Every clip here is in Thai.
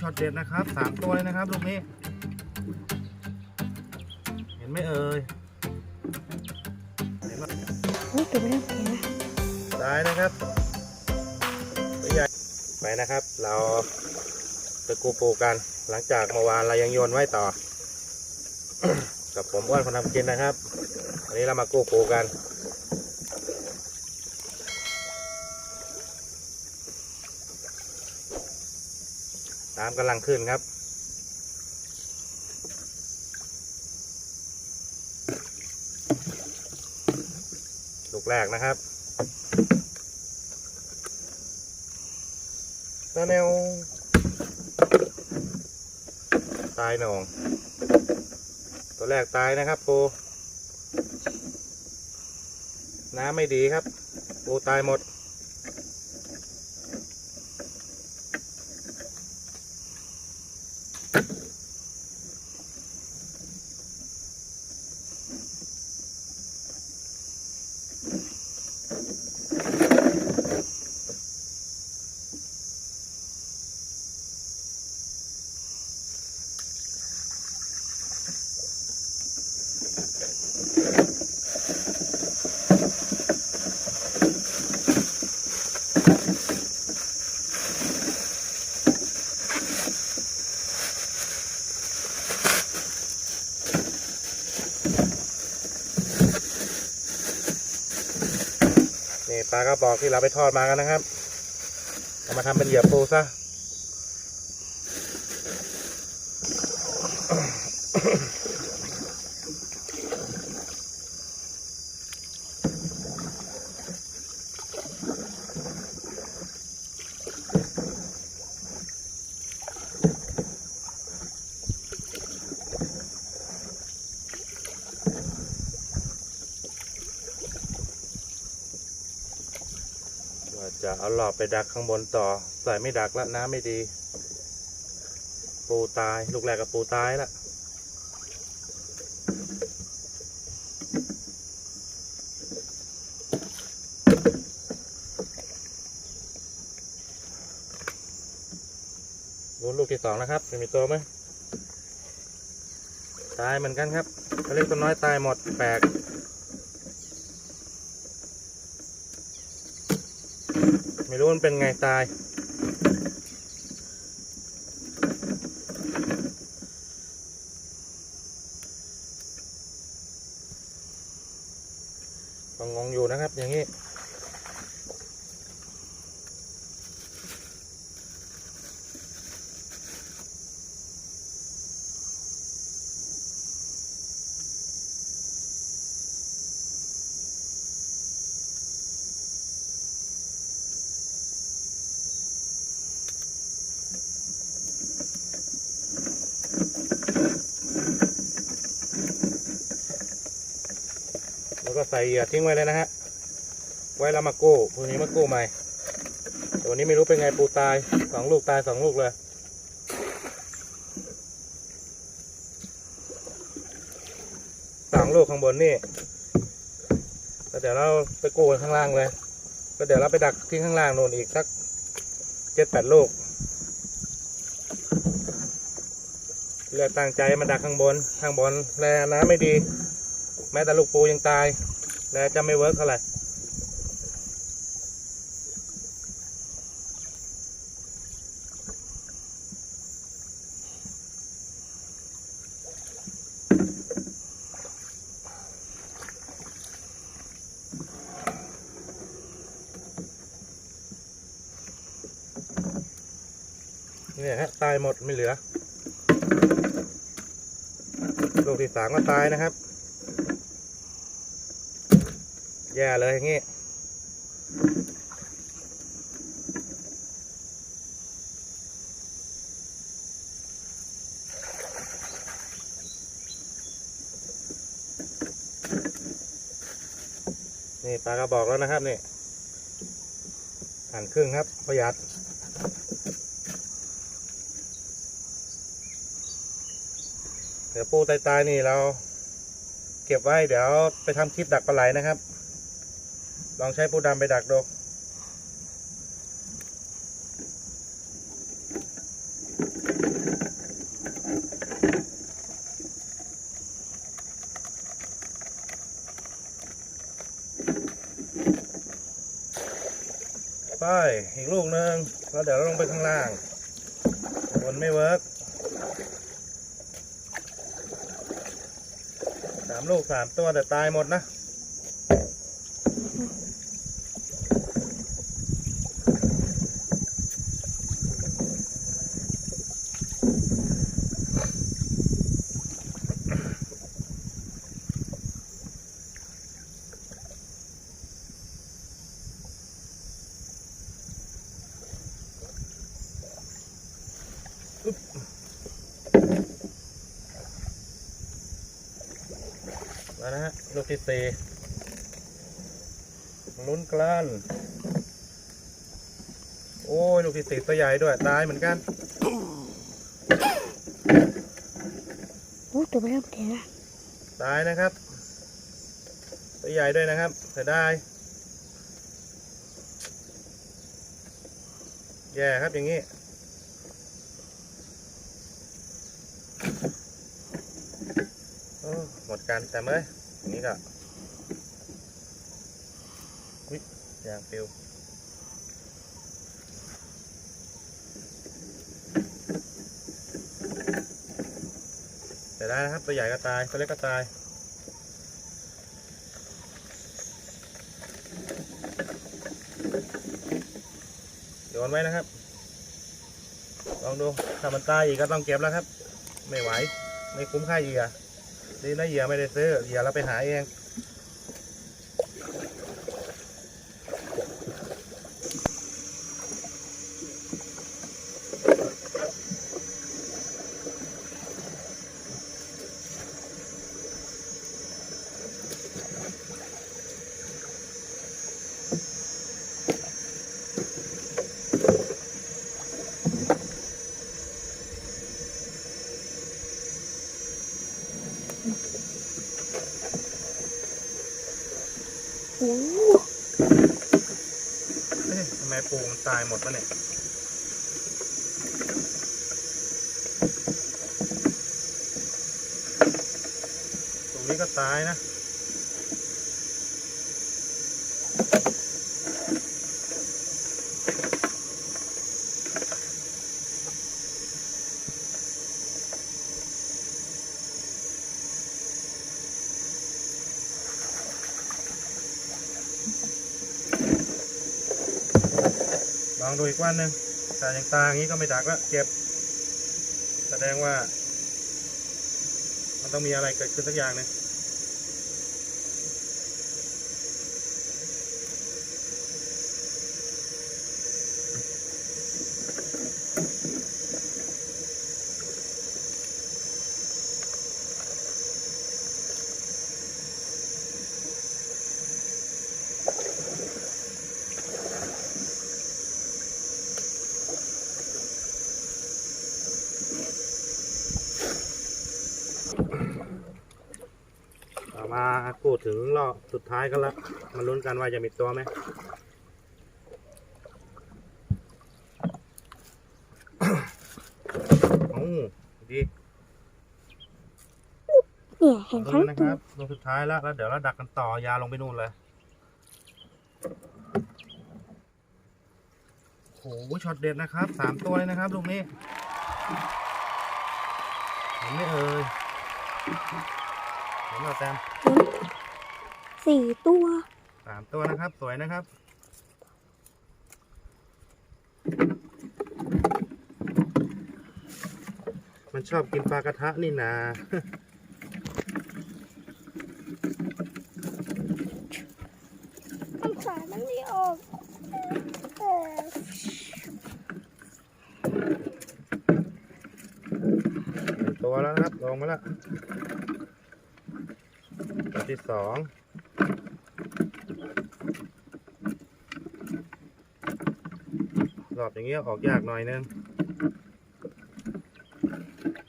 ช็อตเด็ดนะครับสามตัวเลยนะครับลูกนี้ เห็นไหมเอ่ยเห็นไหมอุ้ยตัวไม่ได้แผลได้นะครับตัวใหญ่ไปนะครับ เราไปกูปูกัน หลังจากเมื่อวานเรายังโยนไว้ต่อ กับผมอ้วนคนทำกินนะครับ วันนี้เรามากู้ปูกัน น้ำกำลังขึ้นครับ ลูกแรกนะครับตาแนวตายหนอง ตัวแรกตายนะครับปูน้ำไม่ดีครับปูตายหมด นี่ปลากระบอกที่เราไปทอดมากันนะครับ เอามาทำเป็นเหยื่อปูซะว่ จะเอาหลอบไปดักข้างบนต่อ ใส่ไม่ดักแล้วน้ำไม่ดี ปูตาย ลูกแรกกับปูตายละดูลูกที่สองนะครับมีตัวไหมตายเหมือนกันครับตัวเล็กตัวน้อยตายหมดแปลก ไม่รู้มันเป็นไงตาย ก็งงอยู่นะครับอย่างนี้ แล้วก็ใส่เหยื่อทิ้งไว้เลยนะฮะ ไว้เรามากู้พรุ่งนี้มากู้ใหม่ แต่วันนี้ไม่รู้เป็นไงปูตายสองลูกตายสองลูกเลย สองลูกข้างบนนี่แล้วเดี๋ยวเราไปกู้กันข้างล่างเลย ก็เดี๋ยวเราไปดักที่ข้างล่างโน่นอีกสักเจ็ดแปดลูกเลือกตั้งใจมาดักข้างบน ข้างบนแลน้ำไม่ดี แม้แต่ลูกปูยังตายแล้วจะไม่เวิร์กเท่าไหร่เนี่ยฮะตายหมดไม่เหลือลูกที่สามก็ตายนะครับ แย่เลยอย่างงี้นี่ปลากระบอกแล้วนะครับนี่หั่นครึ่งครับประหยัด เดี๋ยวปูตายๆนี่เรา เก็บไว้เดี๋ยวไปทำคลิปดักปลาไหลนะครับ ลองใช้ปูดำไปดักดูไปอีกลูกหนึ่งแล้วเดี๋ยวเราลงไปข้างล่างบนไม่เวิร์กสามลูกสามตัวแต่ตายหมดนะ ที่สี่ลุ้นกลั้นโอ้ย ลูกที่สี่ตัวใหญ่ด้วย ตายเหมือนกันโอ้ตัวไม่เริ่มเทนะตายนะครับ ตัวใหญ่ด้วยนะครับเสียดายแย่ครับอย่างนี้โอ้หมดกันแต่เมื่อย อย่างนี้ก็วิยางปิวแต่ได้นะครับ ตัวใหญ่ก็ตาย ตัวเล็กก็ตายโยนไว้นะครับ ลองดู ถ้ามันตายอีกก็ต้องเก็บแล้วครับ ไม่ไหว ไม่คุ้มค่าเห ยื่อดีนะเหยื่อไม่ได้ซื้อเหยื่อเราไปหาเอง โอ้ เอ๊ะทำไมปูมันตาย หมดวะเนี่ยตรงนี้ก็ตายนะ ดูอีกวันหนึ่งแต่ยังตาอย่างนี้ก็ไม่ดักแล้วเก็บ แสดงว่า มันต้องมีอะไรเกิดขึ้นสักอย่างหนึง มาพูดถึงรอบสุดท้ายกันแล้วมาลุ้นกันว่าจะมีตัวไหมโอ้ดีเนี่ยเห็นลุ้ทั้งนนะตัควรับลงสุดท้ายแล้วแล้วเดี๋ยวเราดักกันต่อยาวลงไปนู่นเลยโอ้โหช็อตเด็ดนะครับสามตัวเลยนะครับลูกนี้เห็นไหมเอ่ย เห็นไหมแซมสี่ตัวสามตัวนะครับ สวยนะครับ มันชอบกินปลากระทะนี่นามันขามันไม่ออกเออหนึ่งตัวแล้วนะครับ ลงมาแล้วตัวที่ สองรอบอย่างเงี้ยออกยากหน่อยนึง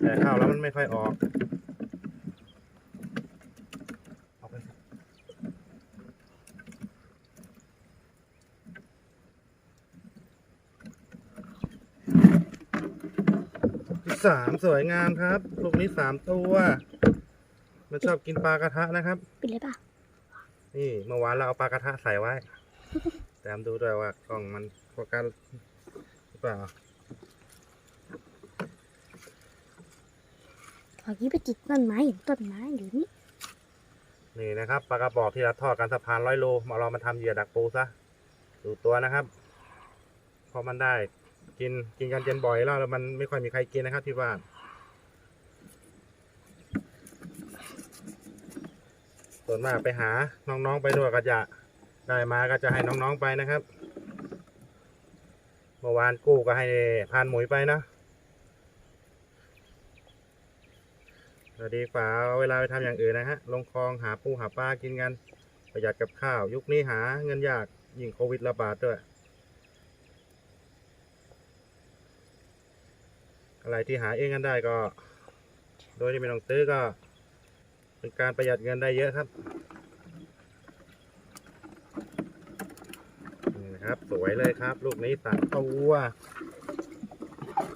แต่เข้าแล้วมันไม่ค่อยออกออกไปสิที่สามสวยงามครับ ลูกนี้สามตัว มันชอบกินปลากระทะนะครับ ปิดเลยป่ะ นี่เมื่อวานเราเอาปลากระทะใส่ไว้แตามดูด้วยว่ากล้องมันว่ากันหรือเปล่าเมื่อกี้ไปจิกต้นไม้เห็นต้นไม้อยู่นี่ นี่นะครับปลากระบอกที่เราทอดกันสะพานร้อยโลมาเรามาทำเหยื่อดักปูซะ ดูตัวนะครับเพอมันได้กินกินกันเจนบ่อยแล้วแล้วมันไม่ค่อยมีใครกินนะครับที่บ้าน ส่วนมากไปหาน้องๆไปด้วยก็จะได้มาก็จะให้น้องๆไปนะครับ เมื่อวานกู้ก็ให้พานหมุยไปนะแต่ดีกว่าเอาเวลาไปทำอย่างอื่นนะฮะ ลงคลองหาปูหาปลากินกัน ประหยัดกับข้าว ยุคนี้หาเงินยากยิ่งโควิดระบาดด้วย อะไรที่หาเองกันได้ก็ โดยที่ไม่ต้องซื้อก็ เป็นการประหยัดเงินได้เยอะครับนี่นะครับ สวยเลยครับ ลูกนี้สามตัว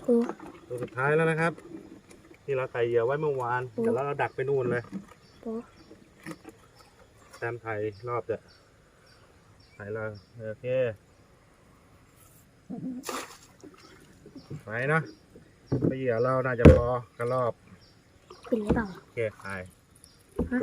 ตัวตัวสุดท้ายแล้วนะครับ ที่เราใส่เหยื่อไว้เมื่อวานโอ้เดี๋ยวเราดักไปนู่นเลยตัวแซมไทยรอบจะไทยเราโอเคไปเนาะไปเหยื่อเราน่าจะพอกระรอบ ขึ้นหรือเปล่าโอเคไป ฮ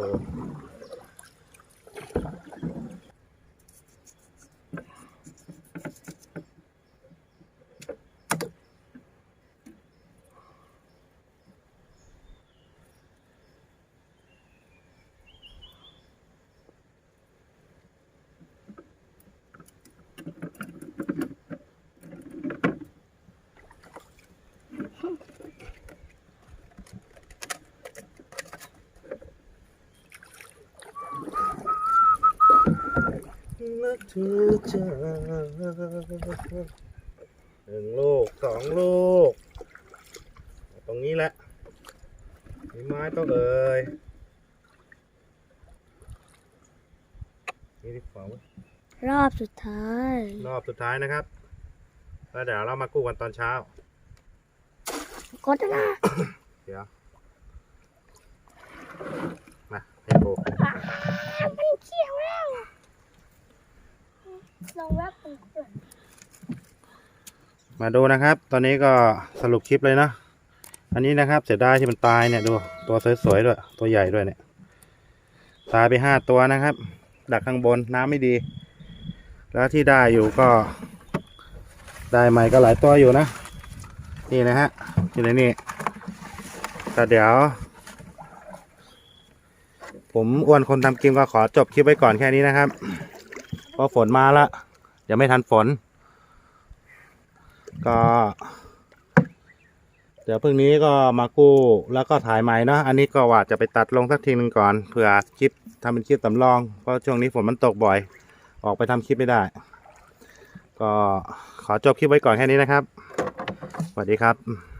ะโตนักเธอจะหนึ่งลูกสองลูก ตรงนี้แหละมีไม้ต้องเอ่ยนี่ดีกว่าเว้ยรอบสุดท้าย รอบสุดท้ายนะครับ แล้วเดี๋ยวเรามากู้กันตอนเช้า กดนะเดี๋ยว มาให้กูมันเขียวแล้ว ลองแวบมันก่อนมาดูนะครับ ตอนนี้ก็สรุปคลิปเลยเนาะอันนี้นะครับเสียดายที่มันตายเนี่ยดูตัวสวยๆด้วย ตัวใหญ่ด้วยเนี่ย ตายไปห้าตัวนะครับ ดักข้างบนน้ำไม่ดี แล้วที่ได้อยู่ก็ ได้ใหม่ก็หลายตัวอยู่นะ นี่นะฮะอยู่ในนี่แต่เดี๋ยว ผมอ้วนคนทำกิมก็ขอจบคลิปไว้ก่อนแค่นี้นะครับ พราะฝนมาละเดี๋ยวไม่ทันฝน ก็ เดี๋ยวพรุ่งนี้ก็มากู้แล้วก็ถ่ายใหม่เนาะอันนี้ก็ว่าจะไปตัดลงสักทีหนึ่งก่อนเผื่อคลิปทำเป็นคลิปสำรองเพราะช่วงนี้ฝนมันตกบ่อย ออกไปทำคลิปไม่ได้ ก็ขอจบคลิปไว้ก่อนแค่นี้นะครับสวัสดีครับ